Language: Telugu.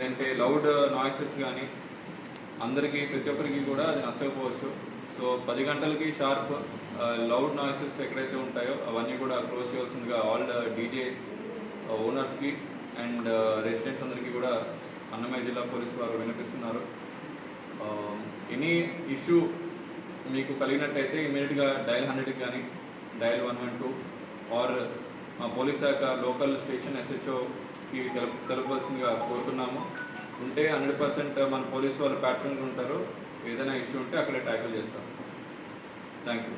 లేదంటే లౌడ్ నాయిసెస్ కానీ అందరికీ ప్రతి ఒక్కరికి కూడా అది నచ్చకపోవచ్చు. సో పది గంటలకి షార్ప్ లౌడ్ నాయిసెస్ ఎక్కడైతే ఉంటాయో అవన్నీ కూడా క్లోజ్ చేయాల్సిందిగా ఆల్ డీజే ఓనర్స్కి అండ్ రెసిడెంట్స్ అందరికీ కూడా అన్నమయ్య జిల్లా పోలీసు వారు వినిపిస్తున్నారు. ఎనీ ఇష్యూ మీకు కలిగినట్టయితే ఇమీడియట్గా డయల్ హండ్రెడ్కి కానీ dial one one two or మా పోలీస్ శాఖ లోకల్ స్టేషన్ ఎస్హెచ్ఓకి తెలుపు తెలుపవలసిందిగా కోరుతున్నాము. ఉంటే హండ్రెడ్ పర్సెంట్ మన పోలీస్ వాళ్ళు ప్యాట్రన్గా ఉంటారు. ఏదైనా ఇష్యూ ఉంటే అక్కడే ట్యాకిల్ చేస్తాం. Thank you